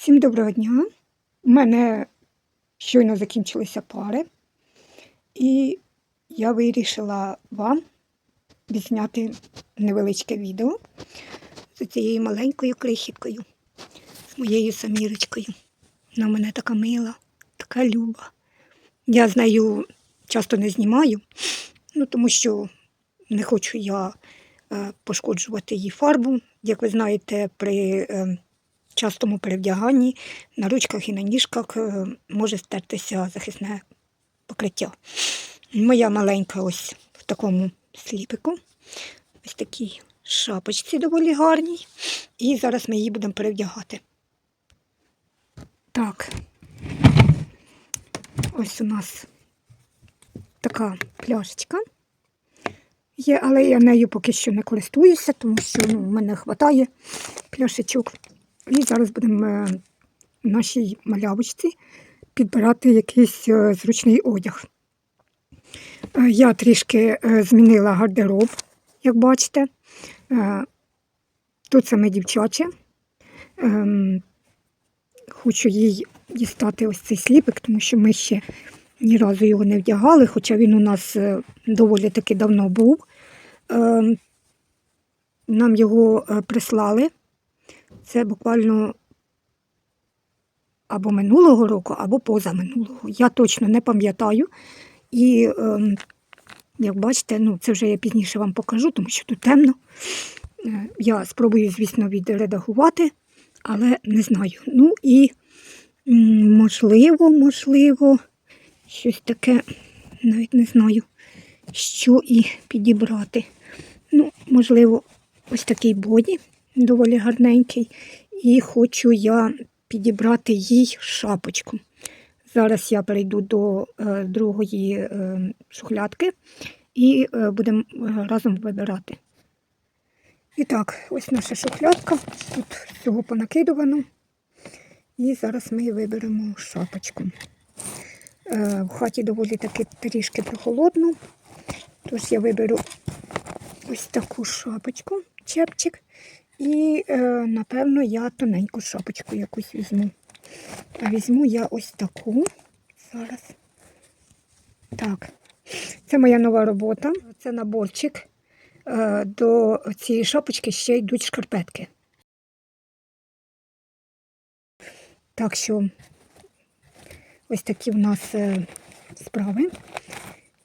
Всім доброго дня. У мене щойно закінчилися пари, і я вирішила вам відзняти невеличке відео з цією маленькою крихіткою, з моєю самірочкою. Вона мене така мила, така люба. Я з нею часто не знімаю, ну, тому що не хочу я е, пошкоджувати їй фарбу. Як ви знаєте, при е, частому перевдяганні на ручках і на ніжках е, може стертися захисне покриття. Моя маленька ось в такому сліпику, ось такій шапочці доволі гарній. І зараз ми її будемо перевдягати. Так, ось у нас така пляшечка є, але я нею поки що не користуюся, тому що ну, в мене вистачає пляшечок. І зараз будемо е, нашій малявочці підбирати якийсь е, зручний одяг. Е, Я трішки змінила гардероб, як бачите. Тут саме дівчаче. Ем, Хочу їй дістати ось цей сліпик, тому що ми ще ні разу його не вдягали, хоча він у нас доволі таки давно був. Ем, Нам його прислали. Це буквально або минулого року, або позаминулого. Я точно не пам'ятаю. І, ем, як бачите, ну, це вже я пізніше вам покажу, тому що тут темно. Е, Я спробую, звісно, відредагувати, але не знаю. Ну і можливо, можливо, щось таке, навіть не знаю, що і підібрати. Ну, можливо, ось такий боді, доволі гарненький. І хочу я підібрати їй шапочку. Зараз я перейду до е, другої е, шухлядки і е, будемо е, разом вибирати. І так, ось наша шухлядка. Тут всього понакидувано. І зараз ми виберемо шапочку. Е, в хаті доволі таки трішки прохолодно. Тож я виберу ось таку шапочку, чепчик. І, е, напевно, я тоненьку шапочку якусь візьму. А візьму я ось таку. Зараз. Так. Це моя нова робота. Це наборчик. Е, До цієї шапочки ще йдуть шкарпетки. Так що ось такі в нас е, справи.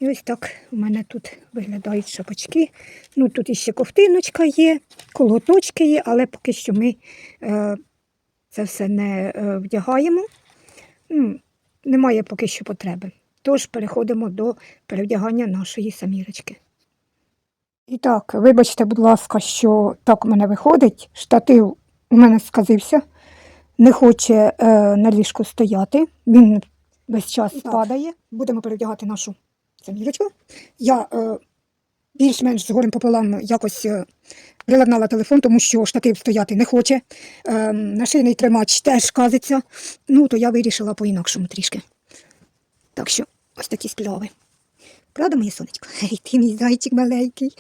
І ось так у мене тут виглядають шапочки. Ну, тут іще ковтиночка є, колготочки є, але поки що ми е, це все не е, вдягаємо. Ну, немає поки що потреби. Тож переходимо до перевдягання нашої самірочки. І так, вибачте, будь ласка, що так у мене виходить. Штатив у мене сказився, не хоче е, на ліжку стояти. Він весь час падає. Будемо перевдягати нашу самірочку. Я е, більш-менш з горем пополам якось е, приладнала телефон, тому що штатив стояти не хоче. Е, нашийний тримач теж казиться. Ну, то я вирішила по-інакшому трішки. Так що ось такі сплави. Правда, моє сонечко? Ей, ти мій зайчик маленький.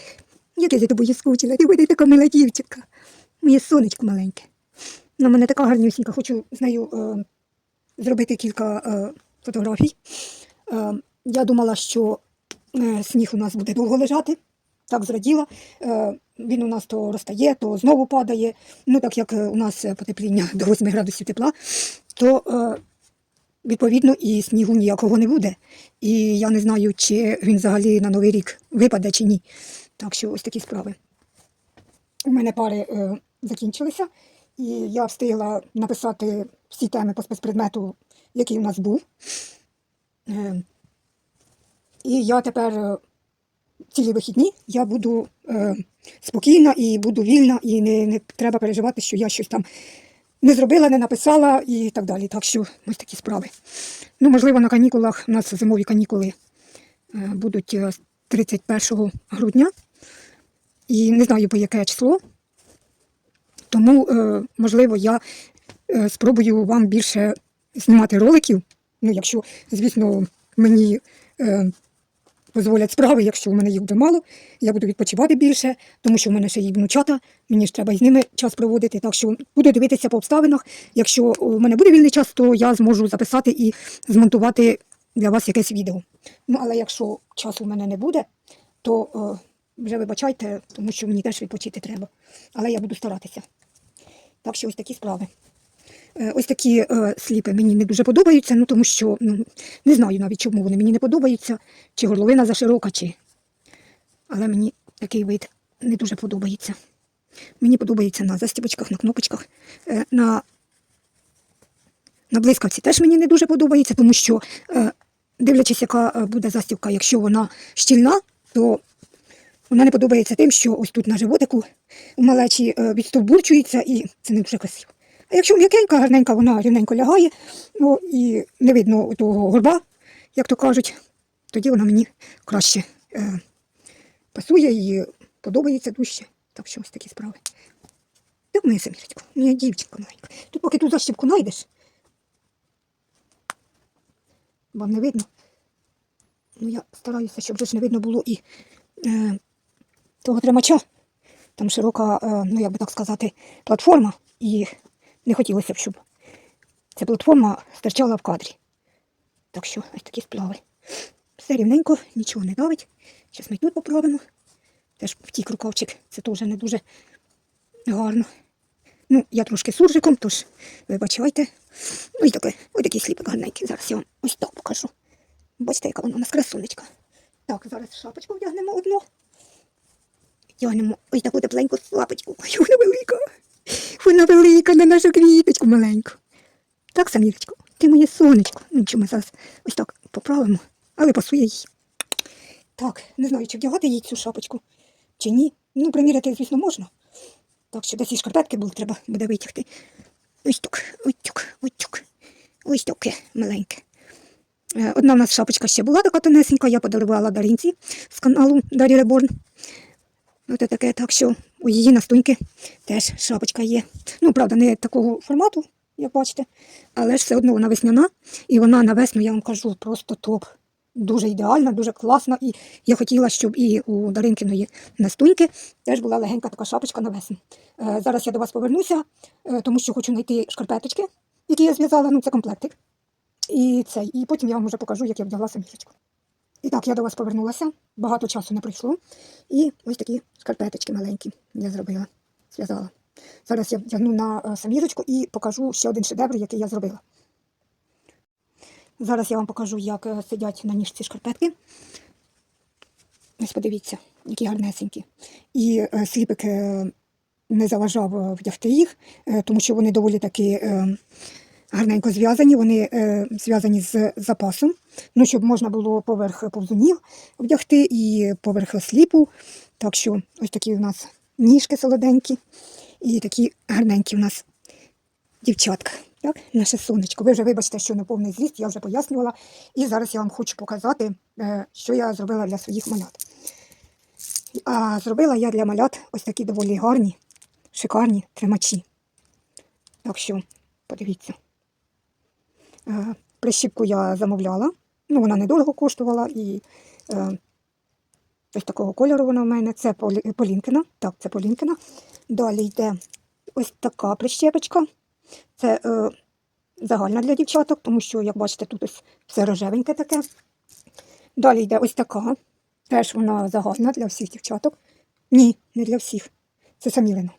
Як я за тобою скучила, ти буде така мила дівчинка. Моє сонечко маленьке. Ну, мене така гарнюсінька. Хочу з нею е, зробити кілька е, фотографій. Е, я думала, що е, сніг у нас буде довго лежати. Так зраділа. Е, він у нас то розтає, то знову падає. Ну, так як е, у нас потепління до 8 градусів тепла, то відповідно і снігу ніякого не буде. І я не знаю, чи він взагалі на Новий рік випаде чи ні. Так що ось такі справи. У мене пари закінчилися, і я встигла написати всі теми по спецпредмету, який у нас був. Е, і я тепер е, цілі вихідні я буду е, спокійна і буду вільна, і не, не треба переживати, що я щось там не зробила, не написала і так далі. Так що ось такі справи. Ну, можливо, на канікулах у нас зимові канікули е, будуть е, 31 грудня. І не знаю, по яке число. Тому, е, можливо, я е, спробую вам більше знімати роликів. Ну, якщо, звісно, мені е, дозволять справи, якщо у мене їх буде мало, я буду відпочивати більше, тому що в мене ще є внучата, мені ж треба із ними час проводити. Так що буду дивитися по обставинах. Якщо у мене буде вільний час, то я зможу записати і змонтувати для вас якесь відео. Ну, але якщо часу в мене не буде, то е, вже вибачайте, тому що мені теж відпочити треба. Але я буду старатися. Так що ось такі справи. Е, Ось такі е, сліпи мені не дуже подобаються, ну тому що ну, не знаю навіть, чому вони мені не подобаються, чи горловина заширока, чи. Але мені такий вид не дуже подобається. Мені подобається на застібочках, на кнопочках, е, на, на блискавці теж мені не дуже подобається, тому що, дивлячись, яка буде застібка, якщо вона щільна, то вона не подобається тим, що ось тут на животику у малечі відстовбурчується і це не дуже красиво. Якщо м'якенька, гарненька, вона рівненько лягає, ну і не видно того горба, як то кажуть, тоді вона мені краще е, пасує і подобається дужче. Так що ось такі справи. Так моя самірочка, моя дівчинка маленька. Тут поки ту защіпку знайдеш. Вам не видно. Ну, я стараюся, щоб вже ж не видно було і е, того тримача. Там широка, е, ну як би так сказати, платформа, і не хотілося б, щоб ця платформа стирчала в кадрі. Так що ось такі сплави. Все рівненько, нічого не давить. Зараз ми тут поправимо. Теж втік рукавчик, це теж не дуже гарно. Ну, я трошки суржиком, тож вибачайте. Ось таке, ось такий сліпик гарненький. Зараз я вам ось так покажу. Бачите, яка вона у нас красунечка. Так, зараз шапочку вдягнемо одну. Вдягнемо ось таку тепленьку лапочку. Ой, вона велика. Вона велика на нашу квіточку маленьку. Так, Самірочко, ти моє сонечко. Ну, нічого, ми зараз ось так поправимо, але пасує їй. Так, не знаю, чи вдягати їй цю шапочку, чи ні. Ну, приміряти, звісно, можна. Так що десь і шкарпетки були, треба буде витягти. Ось так, ось так, ось так. Ось таке маленьке. Е, Одна в нас шапочка ще була така тонесенька, я подарувала Дарінці з каналу Дарі Реборн. Ось таке, так що у її настуньки теж шапочка є. Ну, правда, не такого формату, як бачите, але ж все одно вона весняна, і вона на весну, я вам кажу, просто топ. Дуже ідеальна, дуже класна. І я хотіла, щоб і у Даринкиної настуньки теж була легенька така шапочка на весну. Е, зараз я до вас повернуся, е, тому що хочу знайти шкарпеточки, які я зв'язала, ну це комплектик. І цей. І потім я вам вже покажу, як я вдягла самірочку. І так, я до вас повернулася, багато часу не пройшло. І ось такі шкарпеточки маленькі я зробила, зв'язала. Зараз я вдягну на е, самірочку і покажу ще один шедевр, який я зробила. Зараз я вам покажу, як е, сидять на ніжці шкарпетки. Ось подивіться, які гарнесенькі. І е, сліпик не заважав вдягти їх, тому що вони доволі таки е, гарненько зв'язані, вони е, зв'язані з запасом, ну, щоб можна було поверх повзунів вдягти і поверх сліпу. Так що ось такі у нас ніжки солоденькі і такі гарненькі у нас дівчатка. Так, наше сонечко. Ви вже вибачте, що не повний зріст, я вже пояснювала. І зараз я вам хочу показати, е, що я зробила для своїх малят. А зробила я для малят ось такі доволі гарні, шикарні тримачі. Так що, подивіться. Е, Прищіпку я замовляла. Ну, вона недорого коштувала і е, ось такого кольору вона в мене. Це Полі- Полінкина. Так, це Полінкина. Далі йде ось така прищепочка. Це е, загальна для дівчаток, тому що, як бачите, тут ось все рожевеньке таке. Далі йде ось така. Теж вона загальна для всіх дівчаток. Ні, не для всіх. Це самілина.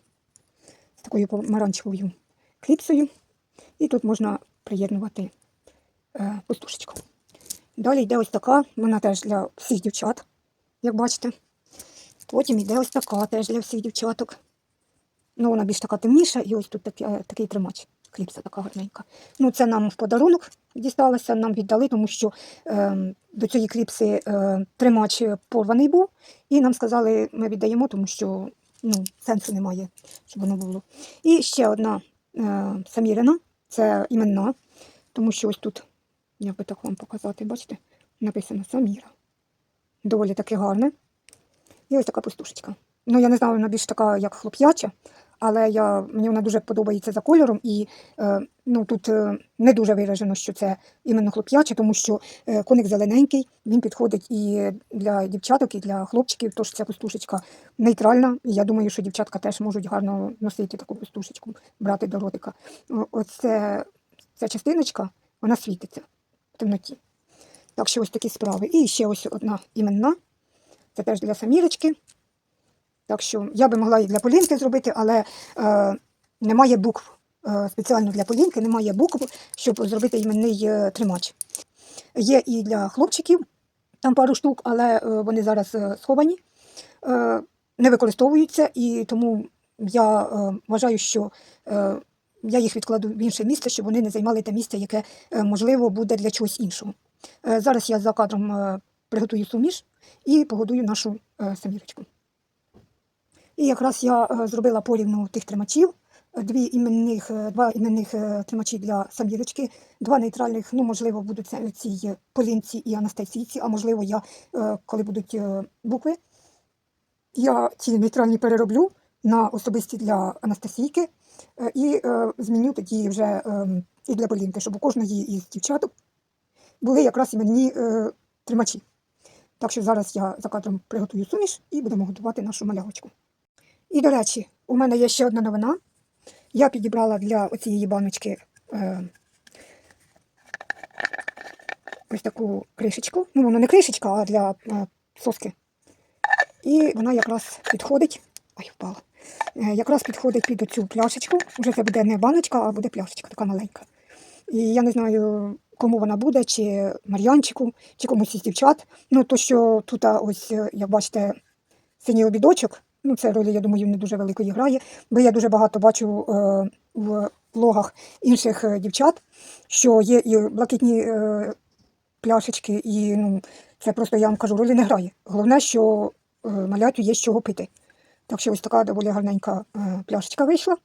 З такою помаранчевою кліпсою. І тут можна приєднувати е, пустушечку. Далі йде ось така, вона теж для всіх дівчат, як бачите. Потім йде ось така теж для всіх дівчаток. Ну, вона більш така темніша, і ось тут такий, е, такий тримач. Кліпса така гарненька. Ну, це нам в подарунок дісталося, нам віддали, тому що е, до цієї кліпси е, тримач порваний був, і нам сказали, ми віддаємо, тому що ну, сенсу немає, щоб воно було. І ще одна е, самірина, це іменна, тому що ось тут, як би так вам показати, бачите, написано Саміра. Доволі таки гарне. І ось така пустушечка. Ну, я не знаю, вона більш така, як хлоп'яча, але я, мені вона дуже подобається за кольором, і е, ну, тут е, не дуже виражено, що це іменно хлоп'яче, тому що е, коник зелененький, він підходить і для дівчаток, і для хлопчиків, тож ця пустушечка нейтральна. І я думаю, що дівчатка теж можуть гарно носити таку пустушечку, брати до ротика. Оце ця частиночка, вона світиться в темноті. Так що ось такі справи. І ще ось одна іменна. Це теж для самірочки. Так що я би могла і для Полінки зробити, але е, немає букв. Е, спеціально для Полінки немає букв, щоб зробити іменний е, тримач. Є і для хлопчиків, там пару штук, але е, вони зараз е, сховані, е, не використовуються, і тому я е, вважаю, що е, я їх відкладу в інше місце, щоб вони не займали те місце, яке е, можливо буде для чогось іншого. Е, зараз я за кадром е, приготую суміш і погодую нашу е, самірочку. І якраз я е, зробила порівну тих тримачів. Дві іменних, е, два іменних е, тримачі для самірочки, два нейтральних, ну, можливо, будуть е, полінці і анастасійці, а можливо, я, коли будуть букви, я ці нейтральні перероблю на особисті для Анастасійки і зміню тоді вже і для Полінки, щоб у кожної із дівчаток були якраз іменні тримачі. Так що зараз я за кадром приготую суміш і будемо готувати нашу малявочку. І, до речі, у мене є ще одна новина. Я підібрала для оцієї баночки е, ось таку кришечку. Ну, вона не кришечка, а для е, соски. І вона якраз підходить. Ой, впала. Е, якраз підходить під оцю пляшечку. Вже це буде не баночка, а буде пляшечка, така маленька. І я не знаю, кому вона буде, чи Мар'янчику, чи комусь із дівчат. Ну, то, що тут, ось, е, як бачите, синій обідочок, ну, це ролі, я думаю, не дуже великої грає, бо я дуже багато бачу е, в влогах інших е, дівчат, що є і блакитні е, пляшечки, і ну, це просто, я вам кажу, ролі не грає. Головне, що е, малятю є з чого пити. Так що ось така доволі гарненька е, пляшечка вийшла,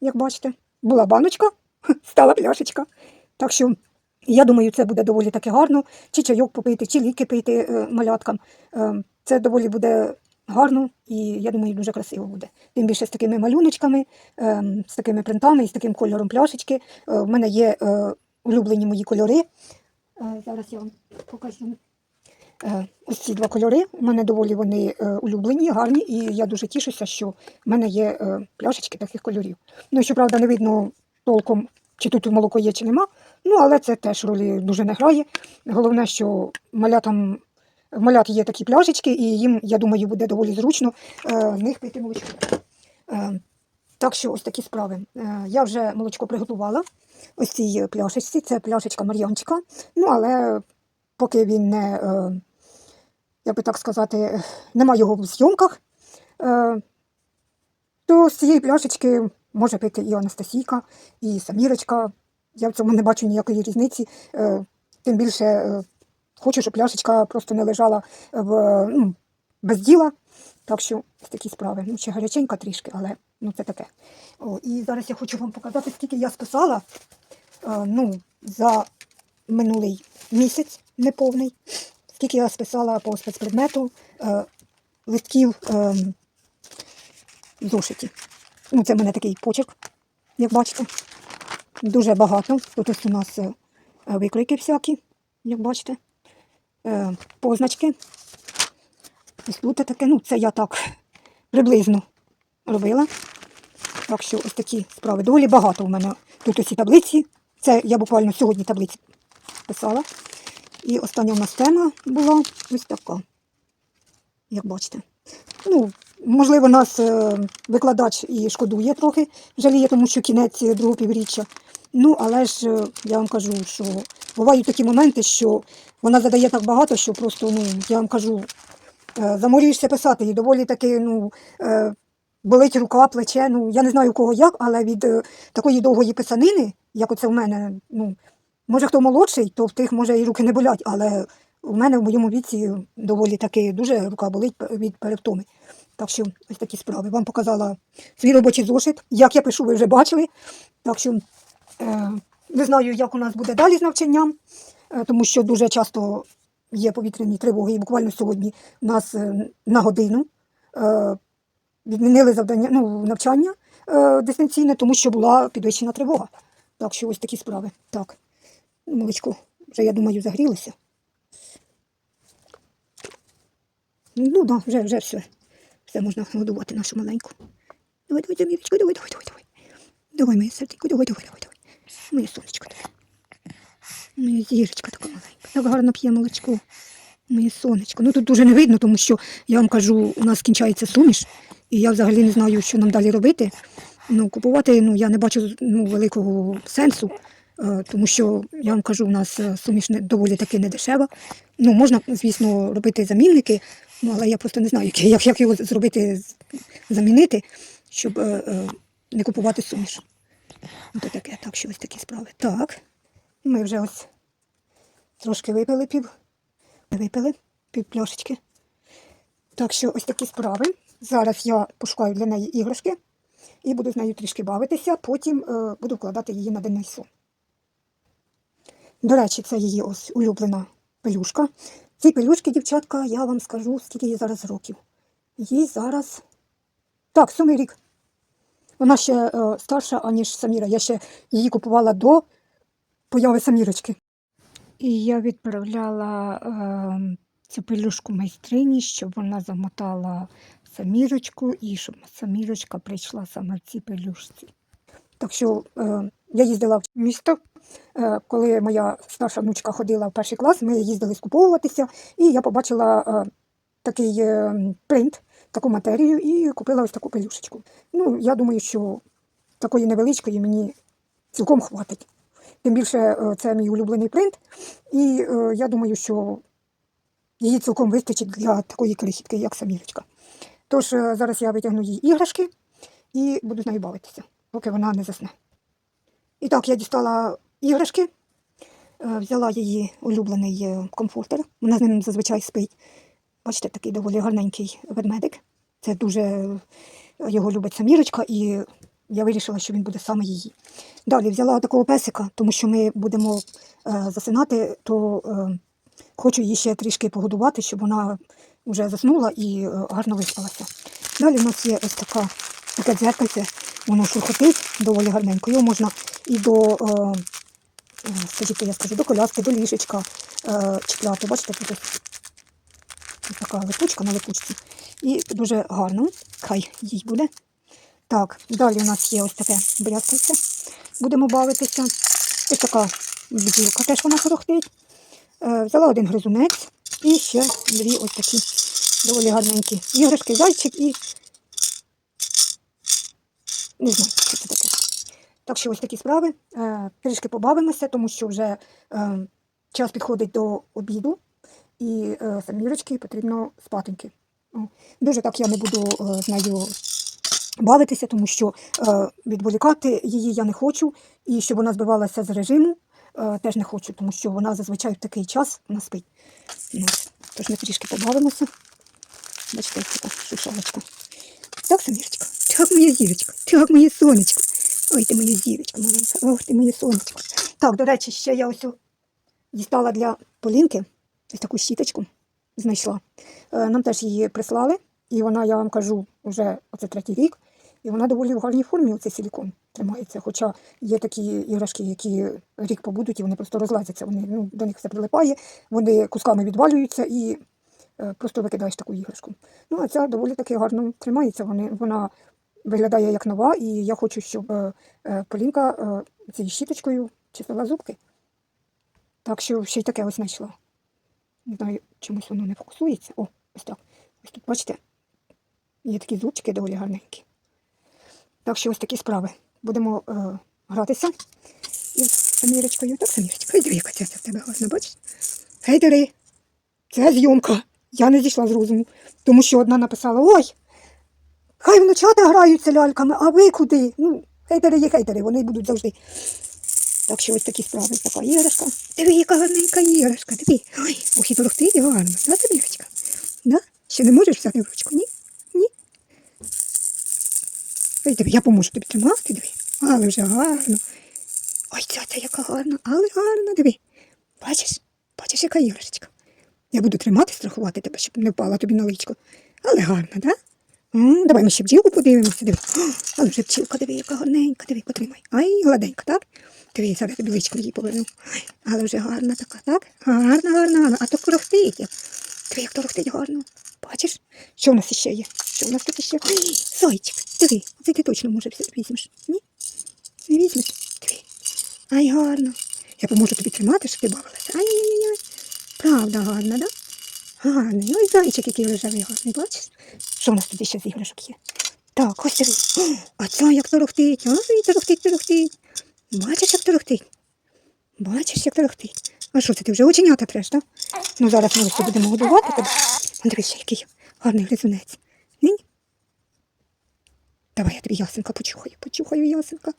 як бачите. Була баночка, стала пляшечка. Так що я думаю, це буде доволі таки гарно. Чи чайок попити, чи ліки пити е, маляткам. Е, це доволі буде гарно і я думаю, дуже красиво буде. Тим більше з такими малюночками, е, з такими принтами і з таким кольором пляшечки. Е, в мене є е, улюблені мої кольори. Е, зараз я вам покажу. Е, Ось ці два кольори. У мене доволі вони е, улюблені, гарні, і я дуже тішуся, що в мене є е, пляшечки таких кольорів. Ну, щоправда, не видно толком, чи тут молоко є, чи нема. Ну, але це теж ролі дуже не грає. Головне, що малятам, в малят є такі пляшечки, і їм, я думаю, буде доволі зручно е, в них пити молочко. Е, так що ось такі справи. Е, я вже молочко приготувала. Ось цій пляшечці, це пляшечка Мар'янчика. Ну, але поки він не. Е, як би так сказати, нема його в зйомках, е, то з цієї пляшечки може пити і Анастасійка, і Самірочка. Я в цьому не бачу ніякої різниці. Е, Тим більше е, хочу, щоб пляшечка просто не лежала в, ну, без діла. Так що такі справи. Ну, ще гаряченька трішки, але ну, це таке. О, і зараз я хочу вам показати, скільки я списала е, ну, за минулий місяць неповний скільки я списала по спецпредмету е, листків е, зошиті. Ну, це в мене такий почерк, як бачите. Дуже багато. Тут ось у нас е, викройки всякі, як бачите. Е, позначки. Ось тут таке, ну, це я так приблизно робила. Так що ось такі справи. Доволі багато у мене тут усі таблиці. Це я буквально сьогодні таблиці писала. І остання у нас тема була ось така, як бачите. Ну, можливо, нас е, викладач і шкодує трохи, жаліє, тому що кінець е, другого півріччя. Ну, але ж я вам кажу, що бувають такі моменти, що вона задає так багато, що просто, ну, я вам кажу, е, заморюєшся писати, і доволі таки, ну, е, болить рука, плече. Ну, я не знаю у кого як, але від е, такої довгої писанини, як оце в мене, ну, Може, хто молодший, то в тих може і руки не болять, але у мене в моєму віці доволі таки дуже рука болить від перевтоми. Так що ось такі справи. Вам показала свій робочий зошит. Як я пишу, ви вже бачили. Так що е, не знаю, як у нас буде далі з навчанням, е, тому що дуже часто є повітряні тривоги. І буквально сьогодні у нас е, на годину е, відмінили завдання, ну, навчання, дистанційне, тому що була підвищена тривога. Так що ось такі справи. Так, молочко вже, я думаю, загрілося. Ну, да, вже, вже все. Все можна годувати нашу маленьку. Давай, давай, Замірочка, давай, давай, давай, давай. Давай, моє серденько, давай, давай, давай, давай. Моє сонечко давай. Моя зірочка така маленька. Так гарно п'є молочко. Моє сонечко. Ну тут дуже не видно, тому що я вам кажу, у нас кінчається суміш, і я взагалі не знаю, що нам далі робити. Ну, купувати ну, я не бачу ну, великого сенсу, е, тому що я вам кажу, у нас е, суміш доволі таки не дешева. Ну, можна, звісно, робити замінники, ну, але я просто не знаю, як, як, його зробити, замінити, щоб е, не купувати суміш. Ото таке, так, що ось такі справи. Так, ми вже ось трошки випили пів. Випили пів пляшечки. Так що ось такі справи. Зараз я пошукаю для неї іграшки і буду з нею трішки бавитися, потім е, буду вкладати її на сон. До речі, це її ось улюблена пелюшка. Цій пелюшки, дівчатка, я вам скажу, скільки їй зараз років. Їй зараз. Так, сьомий рік. Вона ще е, старша, аніж Саміра. Я ще її купувала до появи Самірочки. І я відправляла е, цю пелюшку майстрині, щоб вона замотала самірочку і щоб самірочка прийшла саме в цій пелюшці. Так що е, я їздила в місто, е, коли моя старша внучка ходила в перший клас, ми їздили скуповуватися, і я побачила е, такий е, принт, таку матерію і купила ось таку пелюшечку. Ну, я думаю, що такої невеличкої мені цілком хватить. Тим більше е, це мій улюблений принт, і е, я думаю, що її цілком вистачить для такої крихітки, як самірочка. Тож е, зараз я витягну її іграшки і буду з нею бавитися, поки вона не засне. І так, я дістала іграшки, е, взяла її улюблений комфортер. Вона з ним зазвичай спить. Бачите, такий доволі гарненький ведмедик. Це дуже його любить самірочка, і я вирішила, що він буде саме її. Далі взяла такого песика, тому що ми будемо е, засинати, то е, хочу її ще трішки погодувати, щоб вона вже заснула і е, гарно виспалася. Далі у нас є ось така, таке дзеркальце, воно шурхотить доволі гарненько. Його можна і до, е, е, скажіть, я скажу, до коляски, до ліжечка е, чіпляти. Бачите, тут ось така липучка на липучці. І дуже гарно, хай їй буде. Так, далі у нас є ось таке брязкальце. Будемо бавитися. Ось така бджілка теж вона торохтить. Е, взяла один гризунець і ще дві ось такі доволі гарненькі іграшки, зайчик і не знаю, що це таке. Так що ось такі справи. Е, трішки побавимося, тому що вже е, час підходить до обіду, і е, самірочки потрібно спатеньки. Дуже так я не буду е, з нею бавитися, тому що е, відволікати її я не хочу, і щоб вона збивалася з режиму, е, теж не хочу, тому що вона зазвичай в такий час вона спить. Ну, тож ми трішки побавимося. Бачите, така шушалочка. Так, Самірочка? Так, моя зірочка, так, моє сонечко. Ой, ти моя зірочка маленька, ох ти моє сонечко. Так, до речі, ще я ось дістала для Полінки таку щіточку знайшла. Е, Нам теж її прислали, і вона, я вам кажу, вже оце третій рік, і вона доволі в гарній формі, оце силікон тримається. Хоча є такі іграшки, які рік побудуть, і вони просто розлазяться. Вони, ну, до них все прилипає, вони кусками відвалюються і е, просто викидаєш таку іграшку. Ну, а ця доволі таки гарно тримається. Вони, вона виглядає як нова, і я хочу, щоб е, Полінка цією щіточкою чистила зубки. Так що ще й таке ось знайшла. Не знаю, чомусь воно не фокусується. О, ось так. Ось тут, бачите, є такі зубчики доволі гарненькі. Так що ось такі справи. Будемо е, гратися із Самірочкою. Так, Самірочка, ой, диви, яка ця в тебе гарна, бачиш? Гейдери, це зйомка. Я не зійшла з розуму, тому що одна написала: Ой, хай внучата граються ляльками, а ви куди? Ну, хейтери є хейтери, вони будуть завжди. Так що ось такі справи, така іграшка. Диви, яка гарненька іграшка, диви. Ой, ох, і гарно, да, Самірочка? Да? Ще не можеш взяти в ручку, ні? Ні? Ой, диви, я поможу тобі тримати, диви. Але вже гарно. Ой, ця яка гарна, але гарна, диви. Бачиш? Бачиш, яка іграшечка. Я буду тримати, страхувати тебе, щоб не впала тобі на личко. Але гарна, да? М, Давай ми ще бджілку подивимося. Диви. О, Але вже бджілка, диви, яка гарненька, диви, потримай. Ай, гладенька, так? Зараз я тобі личку її поверну. Але вже гарна така, так? Гарна, гарна, гарна. А то крохтить. Диви, як торохтить гарно. Бачиш? Що в нас ще є? Що в нас тут ще? Зайчик, диви, це ти точно може візьмеш. Ні? Не візьмеш? Диви. Ай, гарно. Я поможу тобі тримати, щоб ти бавилася. Ай-яй-яй. Правда гарна, да? Гарний. Ой, зайчик, який рожевий гарний, бачиш? Що в нас тут ще з іграшок є? Так, ось. А це як торохтить. Ой, торохтить, торохтить. Бачиш, як торохтить? Бачиш, як торохтить. А що це ти вже оченята треш, так? Ну зараз ми ось будемо годувати тебе. Он який гарний гризунець. Ні? Давай я тобі ясенка почухаю, почухаю ясенка.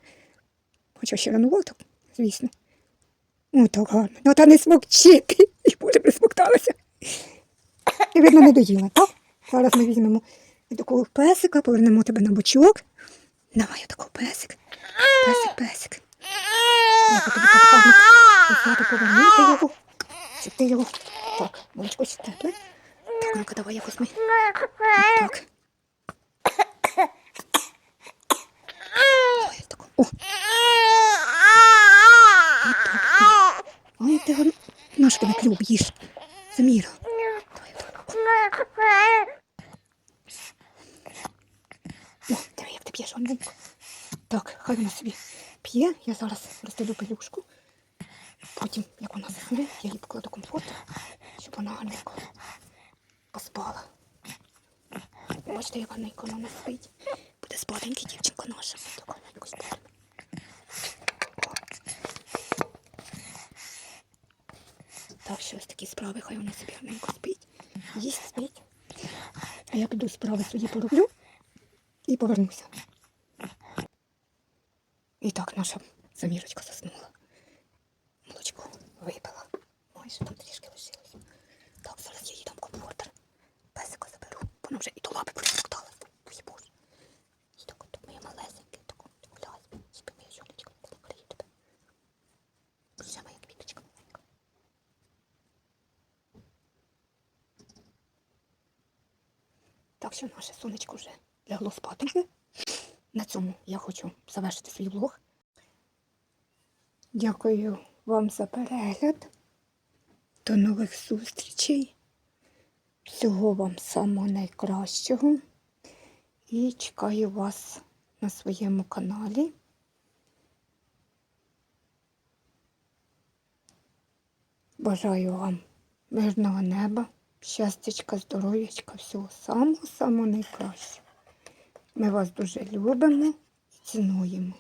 Хоча ще ранувато, звісно. Ой, так гарно. Ну та не смокчити. І буде присмокталася. І видно, не доїла, так? Зараз ми візьмемо такого песика, повернемо тебе на бочок. Давай такого песик. Песик, песик. Я тобі так гарно взяти повернути його. Щоб ти його. Так, молочко ще тепле. Так, ну-ка, давай якось ми. Так. Давай тако. О, ой, ти гарно. Наш тебе клюв їж. Заміра. Давай, так. О, диви, як ти п'єш гарненько. Так, хай вона собі п'є. Я зараз розстелю пелюшку. Потім, як вона засне, я їй покладу комфорт, щоб вона гарненько поспала. Бачите, як гарненько вона спить. Буде спаденька дівчинка наша. Так гарненько. Так, що ось такі справи, хай вона собі гарненько спить. Їсть спить. А я піду справи свої пороблю і повернуся. І так наша замірочка заснула. Молочко випила. Майже там трішки лишилося. Так, зараз я їй дам комфортер. Песика заберу. Вона вже і до лапи боже. І так от моя малесенька, так от гуляй. Спи моя жоночка, моя квіточка маленька. Так що наше сонечко вже лягло спати. На цьому я хочу завершити свій влог. Дякую вам за перегляд. До нових зустрічей. Всього вам самого найкращого. І чекаю вас на своєму каналі. Бажаю вам мирного неба, щастячка, здоров'ячка, всього самого-самого найкращого. Ми вас дуже любимо і цінуємо.